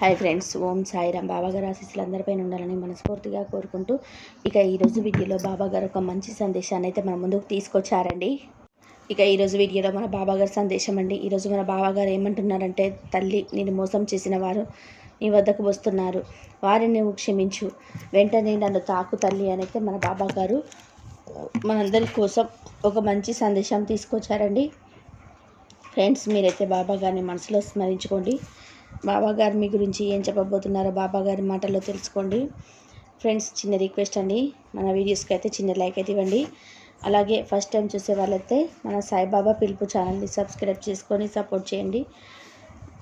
Hi friends ఓం సాయిరామ్. బాబాగారు ఆశీస్సులు అందరిపైన ఉండాలని మనస్ఫూర్తిగా కోరుకుంటూ ఇక ఈరోజు వీడియోలో బాబాగారు ఒక మంచి సందేశాన్ని అయితే మన ముందుకు తీసుకొచ్చారండి. ఇక ఈరోజు వీడియోలో మన బాబాగారు సందేశం అండి. ఈరోజు మన బాబాగారు ఏమంటున్నారంటే తల్లి నేను మోసం చేసిన వారు నీ వద్దకు వస్తున్నారు. వారిని నువ్వు క్షమించు. వెంటనే నన్ను తాకు తల్లి అని అయితే మన బాబాగారు మనందరి కోసం ఒక మంచి సందేశం తీసుకొచ్చారండి. ఫ్రెండ్స్ మీరైతే బాబాగారిని మనసులో స్మరించుకోండి. బాబాగారు మీ గురించి ఏం చెప్పబోతున్నారో బాబాగారి మాటల్లో తెలుసుకోండి. ఫ్రెండ్స్ చిన్న రిక్వెస్ట్ అండి. మన వీడియోస్కి అయితే చిన్న లైక్ అయితే ఇవ్వండి. అలాగే ఫస్ట్ టైం చూసే వాళ్ళైతే మన సాయిబాబా పిలుపు ఛానల్ని సబ్స్క్రైబ్ చేసుకొని సపోర్ట్ చేయండి.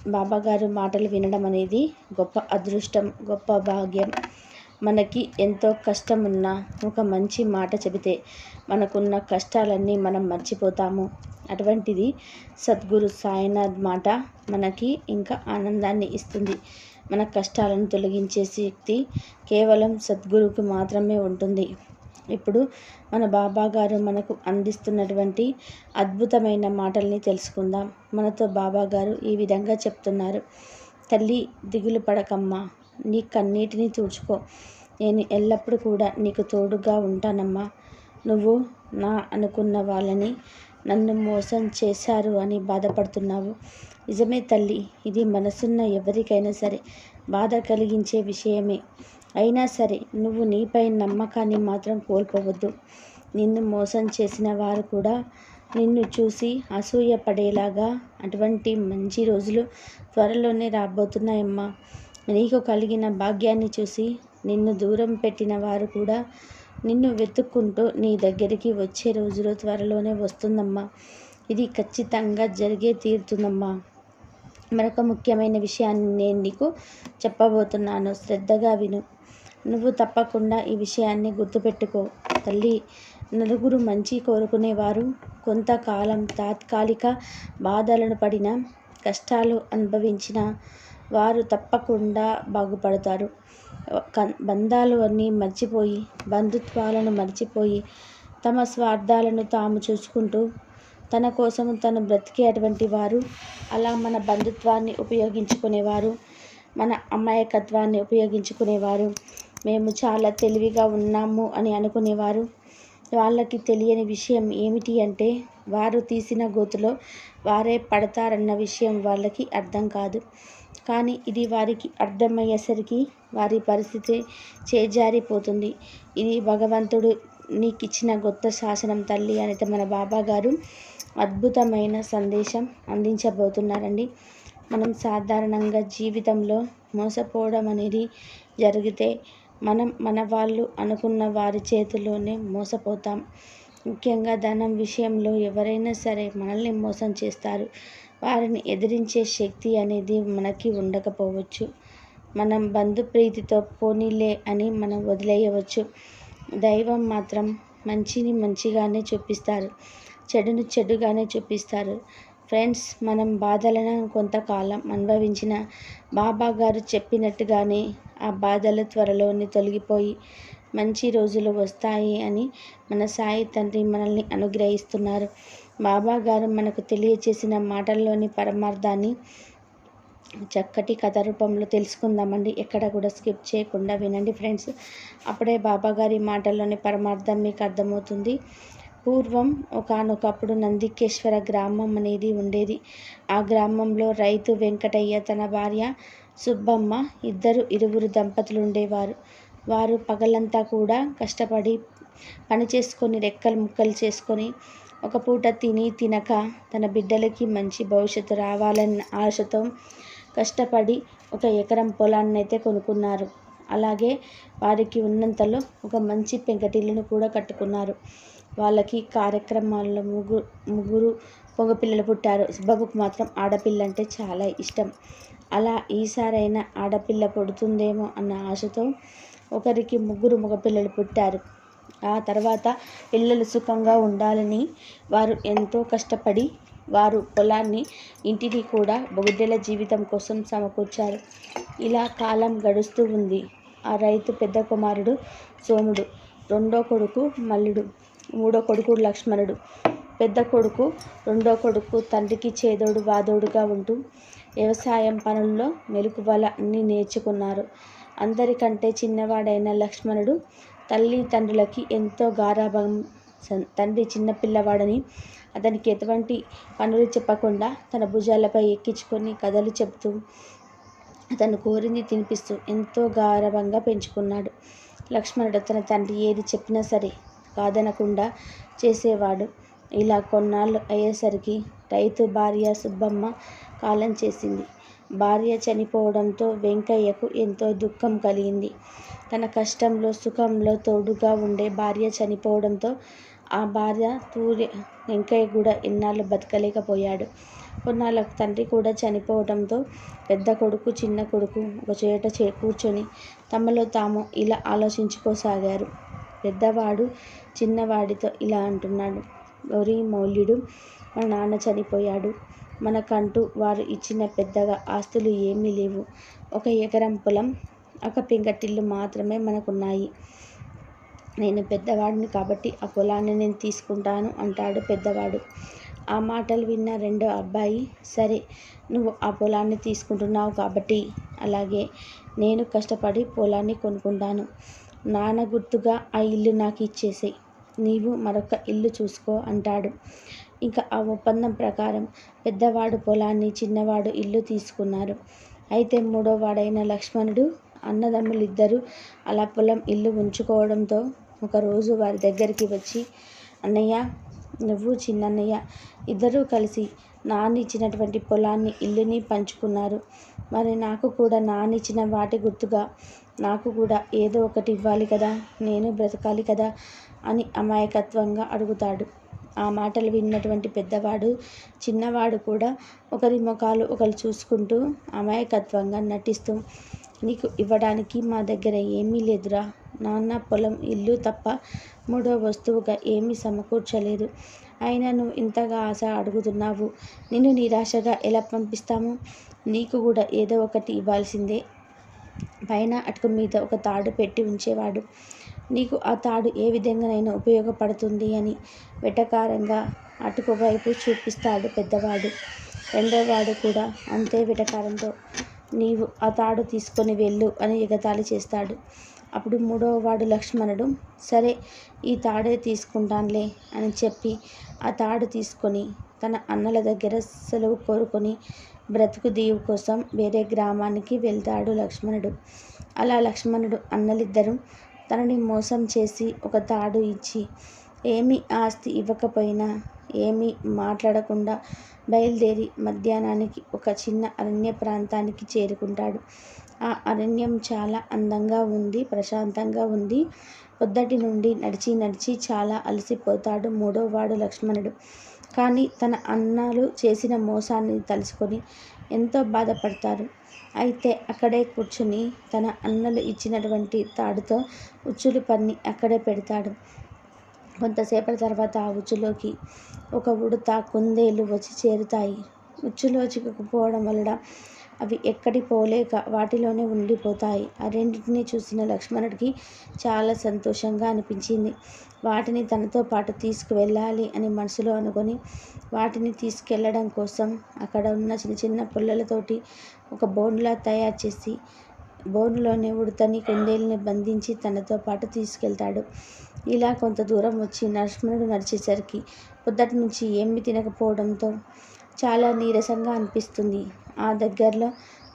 బాబా గారు మాటలు వినడం అనేది గొప్ప అదృష్టం గొప్ప భాగ్యం. మనకి ఎంతో కష్టం ఉన్నా ఒక మంచి మాట చెబితే మనకున్న కష్టాలన్నీ మనం మర్చిపోతాము. అటువంటిది సద్గురు సాయినాథ్ మాట మనకి ఇంకా ఆనందాన్ని ఇస్తుంది. మన కష్టాలను తొలగించే శక్తి కేవలం సద్గురువుకి మాత్రమే ఉంటుంది. ఇప్పుడు మన బాబా గారు మనకు అందిస్తున్నటువంటి అద్భుతమైన మాటల్ని తెలుసుకుందాం. మనతో బాబా గారు ఈ విధంగా చెప్తున్నారు. తల్లి దిగులు పడకమ్మా. నీ కన్నీటిని తుడుచుకో. నేను ఎల్లప్పుడూ కూడా నీకు తోడుగా ఉంటానమ్మా. నువ్వు నా అనుకున్న వాళ్ళని నన్ను మోసం చేశారు అని బాధపడుతున్నావు. నిజమే తల్లి ఇది మనసున్న ఎవరికైనా సరే బాధ కలిగించే విషయమే. అయినా సరే నువ్వు నీపై నమ్మకాన్ని మాత్రం కోల్పోవద్దు. నిన్ను మోసం చేసిన వారు కూడా నిన్ను చూసి అసూయ పడేలాగా అటువంటి మంచి రోజులు త్వరలోనే రాబోతున్నాయమ్మా. నీకు కలిగిన భాగ్యాన్ని చూసి నిన్ను దూరం పెట్టిన వారు కూడా నిన్ను వెతుక్కుంటూ నీ దగ్గరికి వచ్చే రోజులో త్వరలోనే వస్తుందమ్మా. ఇది ఖచ్చితంగా జరిగే తీరుతుందమ్మా. మరొక ముఖ్యమైన విషయాన్ని నేను నీకు చెప్పబోతున్నాను. శ్రద్ధగా విను. నువ్వు తప్పకుండా ఈ విషయాన్ని గుర్తుపెట్టుకో. తల్లి నలుగురు మంచి కోరుకునేవారు. కొంతకాలం తాత్కాలిక బాధలను పడిన కష్టాలు అనుభవించిన వారు తప్పకుండా బాగుపడతారు. బంధాలు అన్నీ మర్చిపోయి బంధుత్వాలను మర్చిపోయి తమ స్వార్థాలను తాము చూసుకుంటూ తన కోసం తను బ్రతికేటువంటి వారు అలా మన బంధుత్వాన్ని ఉపయోగించుకునేవారు మన అమాయకత్వాన్ని ఉపయోగించుకునేవారు మేము చాలా తెలివిగా ఉన్నాము అని అనుకునేవారు. వాళ్ళకి తెలియని విషయం ఏమిటి అంటే వారు తీసిన గోతులో వారే పడతారన్న విషయం వాళ్ళకి అర్థం కాదు. కానీ ఇది వారికి అర్థమయ్యేసరికి వారి పరిస్థితి చేజారిపోతుంది. ఇది భగవంతుడు నీకు ఇచ్చిన గొప్ప శాసనం తల్లి అనేది మన బాబా గారు అద్భుతమైన సందేశం అందించబోతున్నారండి. మనం సాధారణంగా జీవితంలో మోసపోవడం అనేది జరిగితే మనం మన వాళ్ళు అనుకున్న వారి చేతిలోనే మోసపోతాం. ముఖ్యంగా ధనం విషయంలో ఎవరైనా సరే మనల్ని మోసం చేస్తారు. వారిని ఎదిరించే శక్తి అనేది మనకి ఉండకపోవచ్చు. మనం బంధుప్రీతితో పోనీలే అని మనం వదిలేయవచ్చు. దైవం మాత్రం మంచిని మంచిగానే చూపిస్తారు. చెడును చెడుగానే చూపిస్తారు. ఫ్రెండ్స్ మనం బాధలను కొంతకాలం అనుభవించిన బాబా గారు చెప్పినట్టుగానే ఆ బాధలు త్వరలోనే తొలగిపోయి మంచి రోజులు వస్తాయి అని మన సాయి తండ్రి మనల్ని అనుగ్రహిస్తున్నారు. బాబాగారు మనకు తెలియచేసిన మాటల్లోని పరమార్థాన్ని చక్కటి కథ రూపంలో తెలుసుకుందామండి. ఎక్కడ కూడా స్కిప్ చేయకుండా వినండి ఫ్రెండ్స్. అప్పుడే బాబాగారి మాటల్లోని పరమార్థం మీకు అర్థమవుతుంది. పూర్వం ఒకనొకప్పుడు నందికేశ్వర గ్రామం అనేది ఉండేది. ఆ గ్రామంలో రైతు వెంకటయ్య తన భార్య సుబ్బమ్మ ఇద్దరు ఇరువురు దంపతులు ఉండేవారు. వారు పగలంతా కూడా కష్టపడి పని చేసుకొని రెక్కలు ముక్కలు చేసుకొని ఒక పూట తిని తినక తన బిడ్డలకి మంచి భవిష్యత్తు రావాలన్న ఆశతో కష్టపడి ఒక ఎకరం పొలాన్ని అయితే కొనుక్కున్నారు. అలాగే వారికి ఉన్నంతలో ఒక మంచి పెంకటిల్లును కూడా కట్టుకున్నారు. వాళ్ళకి కార్యక్రమాల్లో ముగ్గురు ముగ్గురు పొగపిల్లలు పుట్టారు. సుబ్బకు మాత్రం ఆడపిల్ల అంటే చాలా ఇష్టం. అలా ఈసారైనా ఆడపిల్ల పుడుతుందేమో అన్న ఆశతో ఒకరికి ముగ్గురు మగపిల్లలు పుట్టారు. ఆ తర్వాత పిల్లలు సుఖంగా ఉండాలని వారు ఎంతో కష్టపడి వారు పొలాన్ని ఇంటిని కూడా బొగిడ్డల జీవితం కోసం సమకూర్చారు. ఇలా కాలం గడుస్తూ ఉంది. ఆ రైతు పెద్ద కుమారుడు సోముడు రెండో కొడుకు మల్లుడు మూడో కొడుకు లక్ష్మణుడు. పెద్ద కొడుకు రెండో కొడుకు తండ్రికి చేదోడు వాదోడుగా ఉంటూ వ్యవసాయం పనుల్లో మెలకువల అన్నీ నేర్చుకున్నారు. అందరికంటే చిన్నవాడైన లక్ష్మణుడు తల్లి తండ్రులకి ఎంతో గారాభం తండ్రి చిన్నపిల్లవాడని అతనికి ఎటువంటి పనులు చెప్పకుండా తన భుజాలపై ఎక్కించుకొని కథలు చెబుతూ అతను కోరింది తినిపిస్తూ ఎంతో గారవంగా పెంచుకున్నాడు. లక్ష్మణుడు తన తండ్రి ఏది చెప్పినా సరే కాదనకుండా చేసేవాడు. ఇలా కొన్నాళ్ళు అయ్యేసరికి రైతు భార్య సుబ్బమ్మ కాలం చేసింది. భార్య చనిపోవడంతో వెంకయ్యకు ఎంతో దుఃఖం కలిగింది. తన కష్టంలో సుఖంలో తోడుగా ఉండే భార్య చనిపోవడంతో ఆ భార్య తూర్య వెంకయ్య కూడా ఎన్నాళ్ళు బతకలేకపోయాడు. కొన్నాళ్ళకు తండ్రి కూడా చనిపోవడంతో పెద్ద కొడుకు చిన్న కొడుకు ఒక చేట చే కూర్చొని తమలో తాము ఇలా ఆలోచించుకోసాగారు. పెద్దవాడు చిన్నవాడితో ఇలా అంటున్నాడు. ఒరి మౌల్యుడు మా నాన్న చనిపోయాడు. మనకంటూ వారు ఇచ్చిన పెద్దగా ఆస్తులు ఏమీ లేవు. ఒక ఎకరం పొలం ఒక పెంకటిల్లు మాత్రమే మనకున్నాయి. నేను పెద్దవాడిని కాబట్టి ఆ పొలాన్ని నేను తీసుకుంటాను అంటాడు పెద్దవాడు. ఆ మాటలు విన్న రెండో అబ్బాయి సరే నువ్వు ఆ పొలాన్ని తీసుకుంటున్నావు కాబట్టి అలాగే నేను కష్టపడి పొలాన్ని కొనుక్కుంటాను. నాన్న గుర్తుగా ఆ ఇల్లు నాకు ఇచ్చేసేయి. నీవు మరొక ఇల్లు చూసుకో అంటాడు. ఇంకా ఆ ఒప్పందం ప్రకారం పెద్దవాడు పొలాన్ని చిన్నవాడు ఇల్లు తీసుకున్నారు. అయితే మూడోవాడైన లక్ష్మణుడు అన్నదమ్ములిద్దరూ అలా పొలం ఇల్లు ఉంచుకోవడంతో ఒకరోజు వారి దగ్గరికి వచ్చి అన్నయ్య నువ్వు చిన్నన్నయ్య ఇద్దరూ కలిసి నాన్న ఇచ్చినటువంటి పొలాన్ని ఇల్లుని పంచుకున్నారు. మరి నాకు కూడా నాన్న ఇచ్చిన వాటి గుర్తుగా నాకు కూడా ఏదో ఒకటి ఇవ్వాలి కదా నేను బ్రతకాలి కదా అని అమాయకత్వంగా అడుగుతాడు. ఆ మాటలు విన్నటువంటి పెద్దవాడు చిన్నవాడు కూడా ఒకరి ముఖాలు ఒకరు చూసుకుంటూ అమాయకత్వంగా నటిస్తూ నీకు ఇవ్వడానికి మా దగ్గర ఏమీ లేదురా. నాన్న పొలం ఇల్లు తప్ప మూడో వస్తువుగా ఏమీ సమకూర్చలేదు. అయినా నువ్వు ఇంతగా ఆశ అడుగుతున్నావు. నిన్ను నిరాశగా ఎలా పంపిస్తాము? నీకు కూడా ఏదో ఒకటి ఇవ్వాల్సిందే పైన అటుకు మీద ఒక తాడు పెట్టి ఉంచేవాడు. నీకు ఆ తాడు ఏ విధంగానైనా ఉపయోగపడుతుంది అని వెటకారంగా అటుకువైపు చూపిస్తాడు పెద్దవాడు. రెండోవాడు కూడా అంతే వెటకారంతో నీవు ఆ తాడు తీసుకొని వెళ్ళు అని ఎగతాళి చేస్తాడు. అప్పుడు మూడవవాడు లక్ష్మణుడు సరే ఈ తాడే తీసుకుంటానులే అని చెప్పి ఆ తాడు తీసుకొని తన అన్నల దగ్గర సెలవు కోరుకొని బ్రతుకు దీవు కోసం వేరే గ్రామానికి వెళ్తాడు లక్ష్మణుడు. అలా లక్ష్మణుడు అన్నలిద్దరూ తనని మోసం చేసి ఒక తాడు ఇచ్చి ఏమీ ఆస్తి ఇవ్వకపోయినా ఏమీ మాట్లాడకుండా బయలుదేరి మధ్యాహ్నానికి ఒక చిన్న అరణ్య ప్రాంతానికి చేరుకుంటాడు. ఆ అరణ్యం చాలా అందంగా ఉంది ప్రశాంతంగా ఉంది. పొద్దటి నుండి నడిచి నడిచి చాలా అలసిపోతాడు మూడోవాడు లక్ష్మణుడు. కానీ తన అన్నాలు చేసిన మోసాన్ని తలుచుకొని ఎంతో బాధపడతారు. అయితే అక్కడే కూర్చుని తన అన్నలు ఇచ్చినటువంటి తాడుతో ఉచ్చులు పన్ని అక్కడే పెడతాడు. కొంతసేపటి తర్వాత ఆ ఉచ్చులోకి ఒక ఉడత కుందేలు వచ్చి చేరుతాయి. ఉచ్చులో చిక్కుకుపోవడం వలన అవి ఎక్కడి పోలేక వాటిలోనే ఉండిపోతాయి. ఆ రెండింటిని చూసిన లక్ష్మణుడికి చాలా సంతోషంగా అనిపించింది. వాటిని తనతో పాటు తీసుకువెళ్ళాలి అని మనసులో అనుకొని వాటిని తీసుకెళ్ళడం కోసం అక్కడ ఉన్న చిన్న చిన్న పుల్లలతోటి ఒక బోన్లా తయారు చేసి బోన్లోనే ఉడతని కుందేలిని బంధించి తనతో పాటు తీసుకెళ్తాడు. ఇలా కొంత దూరం వచ్చి లక్ష్మణుడు నడిచేసరికి పొద్దటి నుంచి ఏమి తినకపోవడంతో చాలా నీరసంగా అనిపిస్తుంది. ఆ దగ్గరలో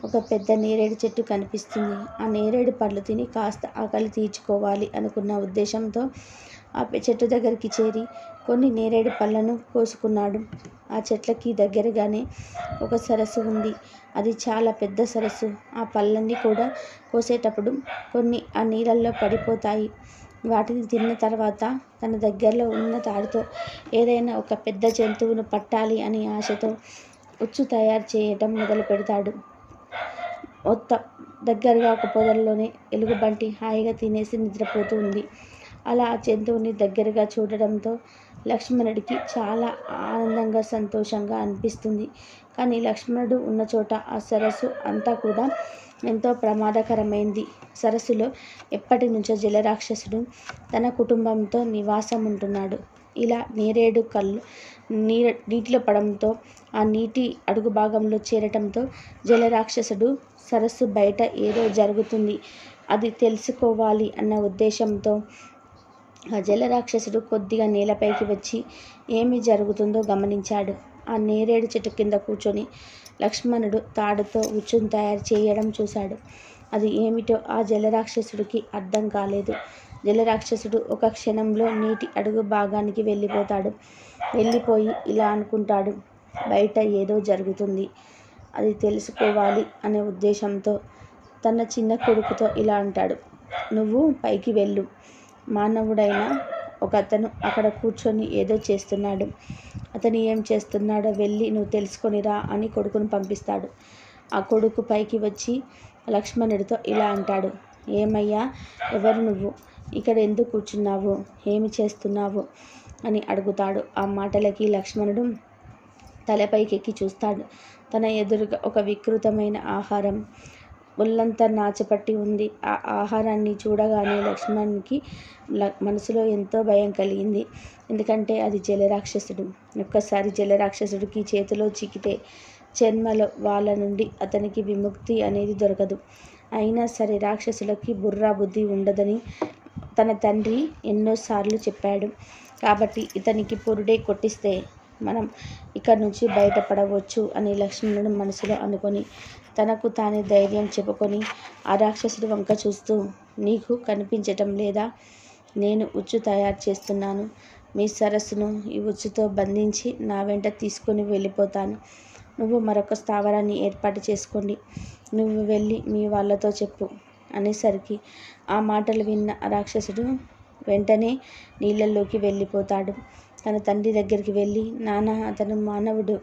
ఒక పెద్ద నేరేడు చెట్టు కనిపిస్తుంది. ఆ నేరేడు పళ్ళు తిని కాస్త ఆకలి తీర్చుకోవాలి అనుకున్న ఉద్దేశంతో ఆ చెట్టు దగ్గరికి చేరి కొన్ని నేరేడు పళ్ళను కోసుకున్నాడు. ఆ చెట్లకి దగ్గరగానే ఒక సరస్సు ఉంది. అది చాలా పెద్ద సరస్సు. ఆ పళ్ళన్నీ కూడా కోసేటప్పుడు కొన్ని ఆ నీళ్ళల్లో పడిపోతాయి. వాటిని తిన్న తర్వాత తన దగ్గరలో ఉన్న తాడుతో ఏదైనా ఒక పెద్ద జంతువును పట్టాలి అని ఆశతో ఉచ్చు తయారు చేయటం మొదలు పెడతాడు. మొత్తం దగ్గరగా ఒక పొదల్లోనే ఎలుగుబంటి హాయిగా తినేసి నిద్రపోతూ ఉంది. అలా ఆ జంతువుని దగ్గరగా చూడడంతో లక్ష్మణుడికి చాలా ఆనందంగా సంతోషంగా అనిపిస్తుంది. కానీ లక్ష్మణుడు ఉన్న చోట ఆ సరస్సు అంతా కూడా ఎంతో ప్రమాదకరమైంది. సరస్సులో ఎప్పటి నుంచో జలరాక్షసుడు తన కుటుంబంతో నివాసం ఉంటున్నాడు ఇలా నేరేడు కళ్ళు నీ నీటిలో పడంతో ఆ నీటి అడుగు భాగంలో చేరటంతో జలరాక్షసుడు సరస్సు బయట ఏదో జరుగుతుంది. అది తెలుసుకోవాలి అన్న ఉద్దేశంతో ఆ జలరాక్షసుడు కొద్దిగా నేలపైకి వచ్చి ఏమి జరుగుతుందో గమనించాడు. ఆ నేరేడు చెట్టు కింద కూర్చొని లక్ష్మణుడు తాడుతో ఉచ్చును తయారు చేయడం చూశాడు. అది ఏమిటో ఆ జలరాక్షసుడికి అర్థం కాలేదు. జలరాక్షసుడు ఒక క్షణంలో నీటి అడుగు భాగానికి వెళ్ళిపోతాడు. వెళ్ళిపోయి ఇలా అనుకుంటాడు బయట ఏదో జరుగుతుంది. అది తెలుసుకోవాలి అనే ఉద్దేశంతో తన చిన్న కొడుకుతో ఇలా అంటాడు నువ్వు పైకి వెళ్ళు. మానవుడైన ఒక అతను అక్కడ కూర్చొని ఏదో చేస్తున్నాడు. అతను ఏం చేస్తున్నాడో వెళ్ళి నువ్వు తెలుసుకొని రా అని కొడుకును పంపిస్తాడు. ఆ కొడుకు పైకి వచ్చి లక్ష్మణుడితో ఇలా అంటాడు. ఏమయ్యా ఎవరు నువ్వు? ఇక్కడ ఎందుకు కూర్చున్నావు? ఏమి చేస్తున్నావు? అని అడుగుతాడు. ఆ మాటలకి లక్ష్మణుడు తలపైకెక్కి చూస్తాడు. తన ఎదురుగా ఒక వికృతమైన ఆహారం ఒళ్ళంతా నాచపట్టి ఉంది. ఆ ఆహారాన్ని చూడగానే లక్ష్మణ్కి మనసులో ఎంతో భయం కలిగింది. ఎందుకంటే అది జలరాక్షసుడు. ఒక్కసారి జలరాక్షసుడికి చేతిలో చిక్కితే జన్మలో వాళ్ళ నుండి అతనికి విముక్తి అనేది దొరకదు. అయినా సరే రాక్షసులకి బుర్రా బుద్ధి ఉండదని తన తండ్రి ఎన్నోసార్లు చెప్పాడు. కాబట్టి ఇతనికి పొరుడే కొట్టిస్తే మనం ఇక్కడ నుంచి బయటపడవచ్చు అని లక్ష్మణుడు మనసులో అనుకొని తనకు తానే ధైర్యం చెప్పుకొని ఆ రాక్షసుడి వంక చూస్తూ నీకు కనిపించటం లేదా? నేను ఉచ్చు తయారు చేస్తున్నాను. మీ సరస్సును ఈ ఉచ్చుతో బంధించి నా వెంట తీసుకొని వెళ్ళిపోతాను. నువ్వు మరొక స్థావరాన్ని ఏర్పాటు చేసుకోండి. నువ్వు వెళ్ళి మీ వాళ్ళతో చెప్పు అనేసరికి ఆ మాటలు విన్న రాక్షసుడు వెంటనే నీళ్ళల్లోకి వెళ్ళిపోతాడు. తన తండ్రి దగ్గరికి వెళ్ళి నాన్న అతను మానవుడు.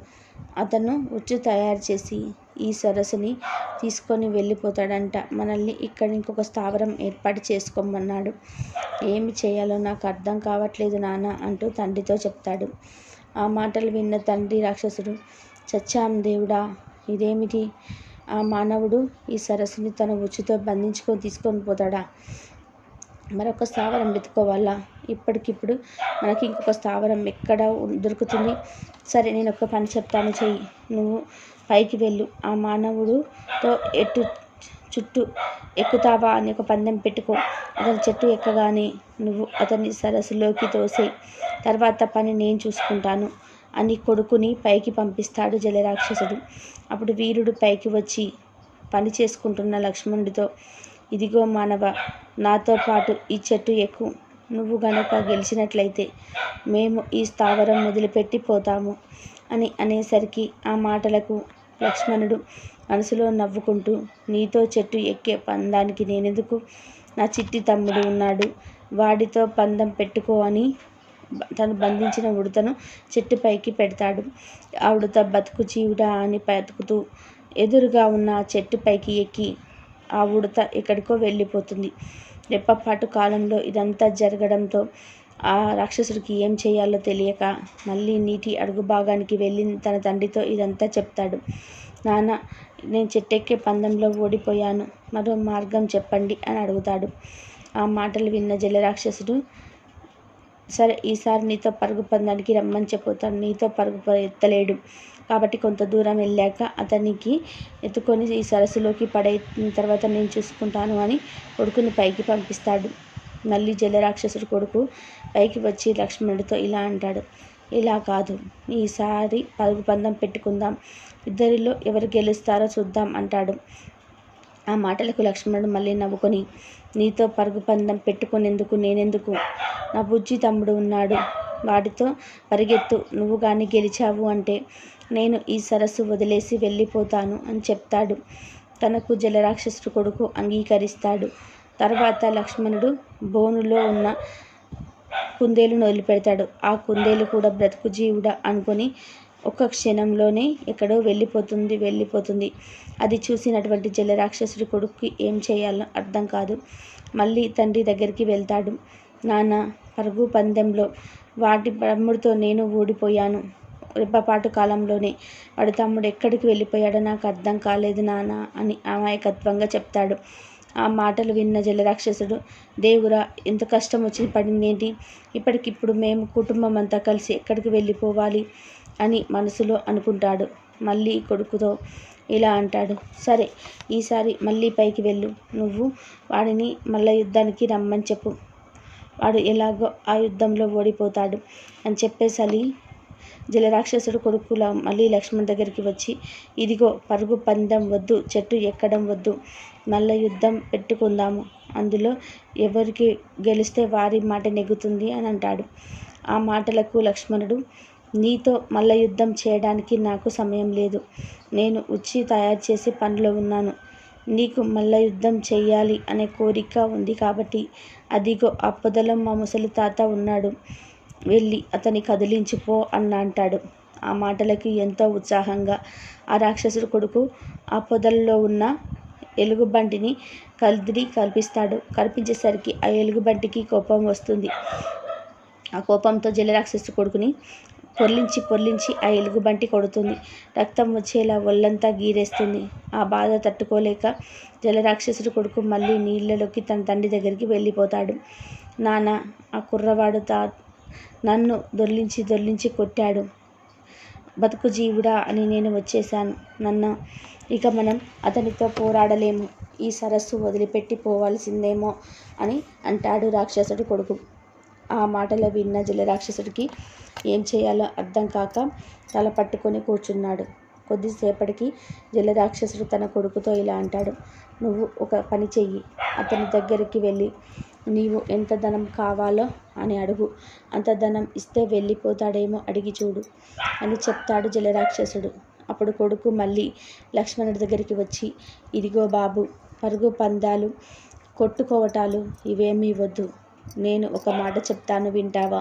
అతను ఉచ్చు తయారు చేసి ఈ సరస్సుని తీసుకొని వెళ్ళిపోతాడంట. మనల్ని ఇక్కడ ఇంకొక స్థావరం ఏర్పాటు చేసుకోమన్నాడు. ఏమి చేయాలో నాకు అర్థం కావట్లేదు నాన్న అంటూ తండ్రితో చెప్తాడు. ఆ మాటలు విన్న తండ్రి రాక్షసుడు చచ్చాం దేవుడా ఇదేమిటి ఆ మానవుడు ఈ సరస్సుని తన ఉచ్చుతో బంధించుకొని తీసుకొని పోతాడా? మరొక స్థావరం వెతుకోవాలా ఇప్పటికిప్పుడు మనకి ఇంకొక స్థావరం ఎక్కడ దొరుకుతుంది. సరే నేను ఒక పని చెప్తాను చెయ్యి. నువ్వు పైకి వెళ్ళు. ఆ మానవుడుతో ఎటు చుట్టూ ఎక్కుతావా అని ఒక పందెం పెట్టుకో. అతని చెట్టు ఎక్కగానే నువ్వు అతన్ని సరస్సులోకి తోసే తర్వాత పని నేను చూసుకుంటాను అని కొడుకుని పైకి పంపిస్తాడు జలరాక్షసుడు. అప్పుడు వీరుడు పైకి వచ్చి పని చేసుకుంటున్న లక్ష్మణుడితో ఇదిగో మానవ నాతో పాటు ఈ చెట్టు ఎక్కు. నువ్వు గనక గెలిచినట్లయితే మేము ఈ స్థావరం మొదలుపెట్టి పోతాము అని అనేసరికి ఆ మాటలకు లక్ష్మణుడు మనసులో నవ్వుకుంటూ నీతో చెట్టు ఎక్కే పందానికి నేనెందుకు? నా చిట్టి తమ్ముడు ఉన్నాడు. వాడితో పందం పెట్టుకో అని తను బంధించిన ఉడతను చెట్టుపైకి పెడతాడు. ఆ ఉడత బతుకు జీవుడా అని బతుకుతూ ఎదురుగా ఉన్న చెట్టు చెట్టుపైకి ఎక్కి ఆ ఉడత ఎక్కడికో వెళ్ళిపోతుంది. రెప్పపాటు కాలంలో ఇదంతా జరగడంతో ఆ రాక్షసుడికి ఏం చేయాలో తెలియక మళ్ళీ నీటి అడుగు భాగానికి వెళ్ళి తన తండ్రితో ఇదంతా చెప్తాడు. నాన్న నేను చెట్టెక్కే పందెంలో ఓడిపోయాను. మరో మార్గం చెప్పండి అని అడుగుతాడు. ఆ మాటలు విన్న జలరాక్షసుడు సరే ఈసారి నీతో పరుగు పందానికి రమ్మని చెప్పుతాడు నీతో పరుగు ఎత్తలేడు. కాబట్టి కొంత దూరం వెళ్ళాక అతనికి ఎత్తుకొని ఈ సరస్సులోకి పడే తర్వాత నేను చూసుకుంటాను అని కొడుకుని పైకి పంపిస్తాడు. మళ్ళీ జలరాక్షసుడు కొడుకు పైకి వచ్చి లక్ష్మణుడితో ఇలా అంటాడు. ఇలా కాదు. ఈసారి పరుగు పందం పెట్టుకుందాం. ఇద్దరిలో ఎవరు గెలుస్తారో చూద్దాం అంటాడు. ఆ మాటలకు లక్ష్మణుడు మళ్ళీ నవ్వుకొని నీతో పరుగు పందం పెట్టుకునేందుకు నేనెందుకు? నా బుజ్జి తమ్ముడు ఉన్నాడు. వాడితో పరిగెత్తు. నువ్వు కానీ గెలిచావు అంటే నేను ఈ సరస్సు వదిలేసి వెళ్ళిపోతాను అని చెప్తాడు. తనకు జలరాక్షసుడు కొడుకు అంగీకరిస్తాడు. తర్వాత లక్ష్మణుడు బోనులో ఉన్న కుందేలును వదిలిపెడతాడు. ఆ కుందేలు కూడా బ్రతుకు జీవుడా అనుకొని ఒక క్షణంలోనే ఎక్కడో వెళ్ళిపోతుంది వెళ్ళిపోతుంది. అది చూసినటువంటి జలరాక్షసుడి కొడుక్కి ఏం చేయాలో అర్థం కాదు. మళ్ళీ తండ్రి దగ్గరికి వెళ్తాడు. నాన్న పరుగు పందెంలో వాటి తమ్ముడితో నేను ఓడిపోయాను రెప్పపాటు కాలంలోనే వాడి తమ్ముడు ఎక్కడికి వెళ్ళిపోయాడో నాకు అర్థం కాలేదు నాన్న అని అమాయకత్వంగా చెప్తాడు. ఆ మాటలు విన్న జలరాక్షసుడు దేవురా ఎంత కష్టం వచ్చి పడిందేంటి? ఇప్పటికిప్పుడు మేము కుటుంబం అంతా కలిసి ఎక్కడికి వెళ్ళిపోవాలి అని మనసులో అనుకుంటాడు. మళ్ళీ కొడుకుతో ఇలా అంటాడు సరే ఈసారి మళ్ళీ పైకి వెళ్ళు. నువ్వు వాడిని మళ్ళీ యుద్ధానికి రమ్మని చెప్పు. వాడు ఎలాగో ఆ యుద్ధంలో ఓడిపోతాడు అని చెప్పేసలి జలరాక్షసుడు కొడుకుల మళ్ళీ లక్ష్మణ్ దగ్గరికి వచ్చి ఇదిగో పరుగు పందెం వద్దు చెట్టు ఎక్కడం వద్దు మల్ల యుద్ధం పెట్టుకుందాము. అందులో ఎవరికి గెలిస్తే వారి మాట నెగ్గుతుంది అని అంటాడు. ఆ మాటలకు లక్ష్మణుడు నీతో మల్ల యుద్ధం చేయడానికి నాకు సమయం లేదు. నేను ఉచ్చి తయారు చేసి పనిలో ఉన్నాను. నీకు మల్ల యుద్ధం చేయాలి అనే కోరిక ఉంది కాబట్టి అదిగో ఆ పొదలో మా ముసలి తాత ఉన్నాడు. వెళ్ళి అతని కదిలించిపో అన్న అంటాడు. ఆ మాటలకి ఎంతో ఉత్సాహంగా ఆ రాక్షసుడు కొడుకు ఆ పొదల్లో ఉన్న ఎలుగుబంటిని కదిలి కల్పిస్తాడు కల్పించేసరికి ఆ ఎలుగుబంటికి కోపం వస్తుంది. ఆ కోపంతో జలరాక్షసు కొడుకుని పొర్లించి పొర్లించి ఆ ఎలుగుబంటి కొడుతుంది. రక్తం వచ్చేలా ఒళ్ళంతా గీరేస్తుంది. ఆ బాధ తట్టుకోలేక జలరాక్షసుడు కొడుకు మళ్ళీ నీళ్ళలోకి తన తండ్రి దగ్గరికి వెళ్ళిపోతాడు. నాన్న ఆ కుర్రవాడు తా నన్ను దొర్లించి దొర్లించి కొట్టాడు. బతుకు జీవుడా అని నేను వచ్చేశాను. నన్ను ఇక మనం అతనితో పోరాడలేము. ఈ సరస్సు వదిలిపెట్టి పోవాల్సిందేమో అని అంటాడు రాక్షసుడు కొడుకు. ఆ మాటలు విన్న జలరాక్షసుడికి ఏం చేయాలో అర్థం కాక తల పట్టుకొని కూర్చున్నాడు. కొద్దిసేపటికి జలరాక్షసుడు తన కొడుకుతో ఇలా అంటాడు. నువ్వు ఒక పని చెయ్యి. అతని దగ్గరికి వెళ్ళి నీవు ఎంత ధనం కావాలో అని అడుగు. అంత ధనం ఇస్తే వెళ్ళిపోతాడేమో అడిగి చూడు అని చెప్తాడు జలరాక్షసుడు. అప్పుడు కొడుకు మళ్ళీ లక్ష్మణుడి దగ్గరికి వచ్చి ఇదిగో బాబు పరుగు పందాలు కొట్టుకోవటాలు ఇవేమీ వద్దు. నేను ఒక మాట చెప్తాను వింటావా?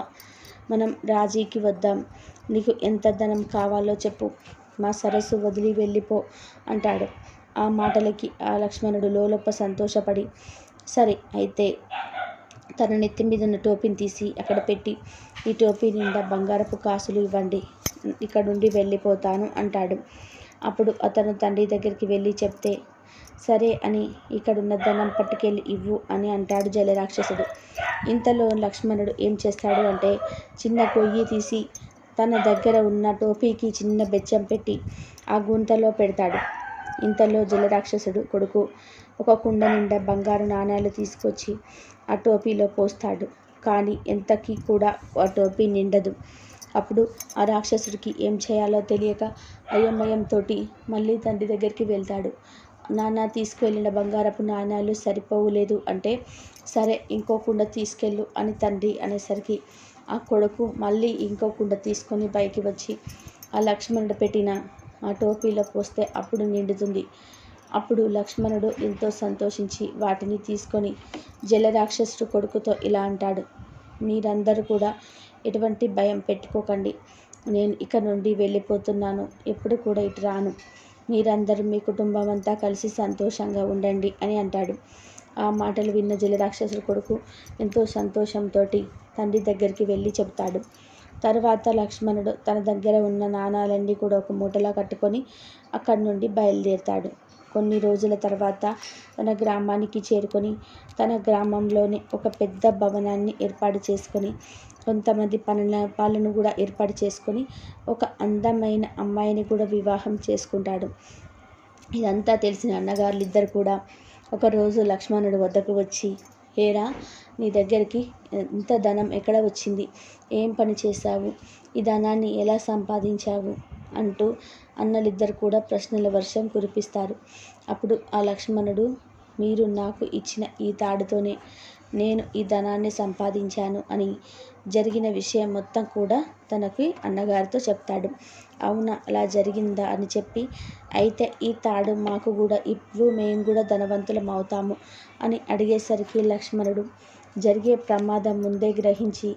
మనం రాజీకి వద్దాం. నీకు ఎంత ధనం కావాలో చెప్పు. మా సరస్సు వదిలి వెళ్ళిపో అంటాడు. ఆ మాటలకి ఆ లక్ష్మణుడు లోలోప సంతోషపడి సరే అయితే తన నెత్తి మీద ఉన్న టోపీని తీసి అక్కడ పెట్టి ఈ టోపీ నిండా బంగారపు కాసులు ఇవ్వండి ఇక్కడ నుండి వెళ్ళిపోతాను అంటాడు. అప్పుడు అతను తండ్రి దగ్గరికి వెళ్ళి చెప్తే సరే అని ఇక్కడున్న ధనం పట్టుకెళ్ళి ఇవ్వు అని అంటాడు జలరాక్షసుడు. ఇంతలో లక్ష్మణుడు ఏం చేస్తాడు అంటే చిన్న కొయ్యి తీసి తన దగ్గర ఉన్న టోపీకి చిన్న బెచ్చం పెట్టి ఆ గుంతలో పెడతాడు. ఇంతలో జలరాక్షసుడు కొడుకు ఒక కుండ నిండా బంగారు నాణ్యాలు తీసుకొచ్చి ఆ టోపీలో పోస్తాడు. కానీ ఎంతకీ కూడా ఆ టోపీ నిండదు. అప్పుడు ఆ రాక్షసుడికి ఏం చేయాలో తెలియక అయోమయంతో మళ్ళీ తండ్రి దగ్గరికి వెళ్తాడు. నాన్న తీసుకువెళ్ళిన బంగారపు నాణ్యాలు సరిపోవులేదు అంటే సరే ఇంకో కుండ తీసుకెళ్ళు అని తండ్రి అనేసరికి ఆ కొడుకు మళ్ళీ ఇంకో కుండ తీసుకొని పైకి వచ్చి ఆ లక్ష్మణుడు పెట్టిన ఆ టోపీలో పోస్తే అప్పుడు నిండుతుంది. అప్పుడు లక్ష్మణుడు ఎంతో సంతోషించి వాటిని తీసుకొని జలరాక్షసుడు కొడుకుతో ఇలా అంటాడు. మీరందరూ కూడా ఎటువంటి భయం పెట్టుకోకండి. నేను ఇక నుండి వెళ్ళిపోతున్నాను. ఎప్పుడు కూడా ఇటు రాను. మీరందరూ మీ కుటుంబం అంతా కలిసి సంతోషంగా ఉండండి అని అంటాడు. ఆ మాటలు విన్న జలరాక్షసుడు కొడుకు ఎంతో సంతోషంతో తండ్రి దగ్గరికి వెళ్ళి చెప్తాడు తర్వాత లక్ష్మణుడు తన దగ్గర ఉన్న నాణాలన్నీ కూడా ఒక మూటలా కట్టుకొని అక్కడి నుండి బయలుదేరుతాడు. కొన్ని రోజుల తర్వాత తన గ్రామానికి చేరుకొని తన గ్రామంలోనే ఒక పెద్ద భవనాన్ని ఏర్పాటు చేసుకొని కొంతమంది పనుల వాళ్ళను కూడా ఏర్పాటు చేసుకొని ఒక అందమైన అమ్మాయిని కూడా వివాహం చేసుకుంటాడు. ఇదంతా తెలిసిన అన్నగారులు ఇద్దరు కూడా ఒకరోజు లక్ష్మణుడు వద్దకు వచ్చి ఏరా నీ దగ్గరికి ఇంత ధనం ఎక్కడ వచ్చింది? ఏం పని చేశావు? ఈ ధనాన్ని ఎలా సంపాదించావు? అంటూ అన్నలిద్దరు కూడా ప్రశ్నల వర్షం కురిపిస్తారు. అప్పుడు ఆ లక్ష్మణుడు మీరు నాకు ఇచ్చిన ఈ తాడుతోనే నేను ఈ ధనాన్ని సంపాదించాను అని జరిగిన విషయం మొత్తం కూడా తనకి అన్నగారితో చెప్తాడు. అవునా అలా జరిగిందా అని చెప్పి అయితే ఈ తాడు మాకు కూడా ఇప్పుడు మేము కూడా ధనవంతులం అవుతాము అని అడిగేసరికి లక్ష్మణుడు జరిగే ప్రమాదం ముందే గ్రహించి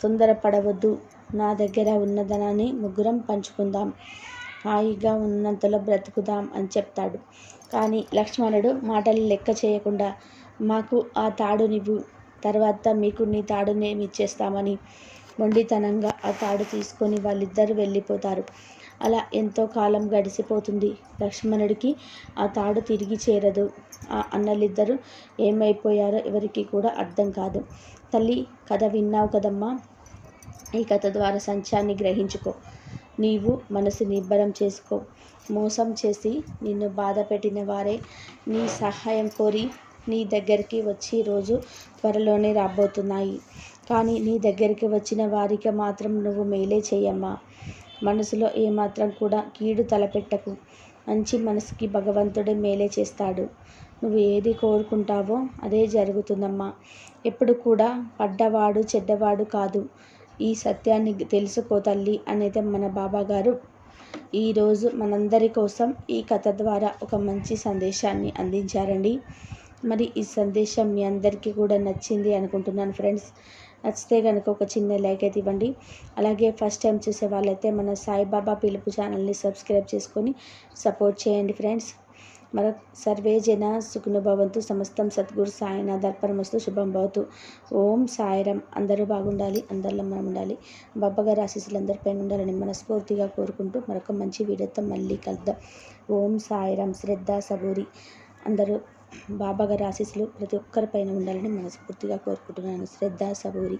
తొందరపడవద్దు నా దగ్గర ఉన్న ధనాన్ని ముగ్గురం పంచుకుందాం. హాయిగా ఉన్నంతలో బ్రతుకుదాం అని చెప్తాడు. కానీ లక్ష్మణుడు మాటలు లెక్క చేయకుండా మాకు ఆ తాడునివ్వు తర్వాత మీకు నీ తాడునే ఇచ్చేస్తామని మొండితనంగా ఆ తాడు తీసుకొని వాళ్ళిద్దరూ వెళ్ళిపోతారు. అలా ఎంతో కాలం గడిచిపోతుంది లక్ష్మణుడికి ఆ తాడు తిరిగి చేరదు. ఆ అన్నలిద్దరూ ఏమైపోయారో ఎవరికి కూడా అర్థం కాదు. తల్లి కథ విన్నావు కదమ్మా. ఈ కథ ద్వారా సంచాన్ని గ్రహించుకో. నీవు మనసు నిబ్బరం చేసుకో. మోసం చేసి నిన్ను బాధ పెట్టిన వారే నీ సహాయం కోరి నీ దగ్గరికి వచ్చి రోజు త్వరలోనే రాబోతున్నాయి. కానీ నీ దగ్గరికి వచ్చిన వారికి మాత్రం నువ్వు మేలే చేయమ్మా. మనసులో ఏమాత్రం కూడా కీడు తలపెట్టకు. మంచి మనసుకి భగవంతుడే మేలే చేస్తాడు. నువ్వు ఏది కోరుకుంటావో అదే జరుగుతుందమ్మా. ఎప్పుడు కూడా పడ్డవాడు చెడ్డవాడు కాదు. ఈ సత్యాన్ని తెలుసుకో తల్లి అనేది మన బాబా గారు. ఈరోజు మనందరి కోసం ఈ కథ ద్వారా ఒక మంచి సందేశాన్ని అందించారండి. మరి ఈ సందేశం మీ అందరికీ కూడా నచ్చింది అనుకుంటున్నాను ఫ్రెండ్స్. నచ్చితే కనుక ఒక చిన్న లైక్ అయితే ఇవ్వండి. అలాగే ఫస్ట్ టైం చూసే వాళ్ళైతే మన సాయిబాబా పిలుపు ఛానల్ని సబ్స్క్రైబ్ చేసుకొని సపోర్ట్ చేయండి ఫ్రెండ్స్. మన సర్వే జన సుఖనుభవంతు సమస్తం సద్గురు సాయినాథ్ అర్పణమస్తు. శుభం భవతు. ఓం సాయిరం. అందరూ బాగుండాలి. అందరిలో మనం ఉండాలి బాబాగారి ఆశీస్సులు అందరిపైన ఉండాలని మనస్ఫూర్తిగా కోరుకుంటూ మరొక మంచి వీడియోతో మళ్ళీ కలుద్దాం. ఓం సాయిరం. శ్రద్ధ సబూరి. అందరూ బాబాగారి ఆశీస్సులు ప్రతి ఒక్కరిపైన ఉండాలని మనస్ఫూర్తిగా కోరుకుంటున్నాను. శ్రద్ధ సబూరి.